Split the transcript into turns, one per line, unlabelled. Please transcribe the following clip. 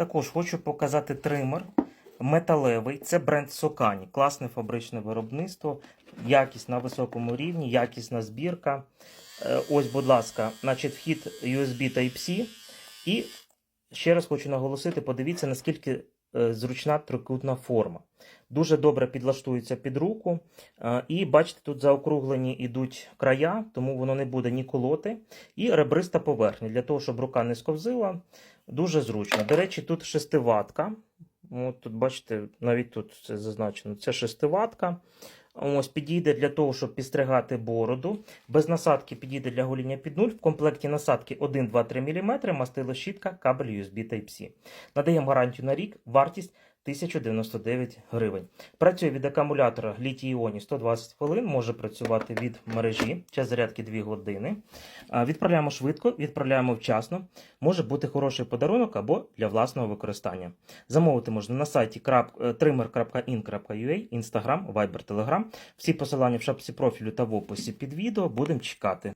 Також хочу показати тример металевий. Це бренд Сокані. Класне фабричне виробництво, якість на високому рівні, якісна збірка. Е, Ось, будь ласка, значить, вхід USB Type-C. І ще раз хочу наголосити: подивіться, наскільки е, зручна трикутна форма. Дуже добре підлаштується під руку. Е, І бачите, тут заокруглені йдуть края, тому воно не буде ні колоти. І ребриста поверхня для того, щоб рука не сковзила. Дуже зручно. До речі, тут шестиватка. От тут, бачите, навіть тут це зазначено. Це шестиватка. Ось підійде для того, щоб підстригати бороду. Без насадки підійде для гоління під нуль. В комплекті насадки 1, 2, 3 мм, мастило щітка, кабель USB Type-C. Надаємо гарантію на рік, вартість 1099 гривень. Працює від акумулятора літій іоні 120 хвилин, може працювати від мережі, час зарядки 2 години. Відправляємо швидко, відправляємо вчасно. Може бути хороший подарунок або для власного використання. Замовити можна на сайті крап- е, trimmer.in.ua, Instagram, Viber, Telegram. Всі посилання в шапці профілю та в описі під відео. Будемо чекати.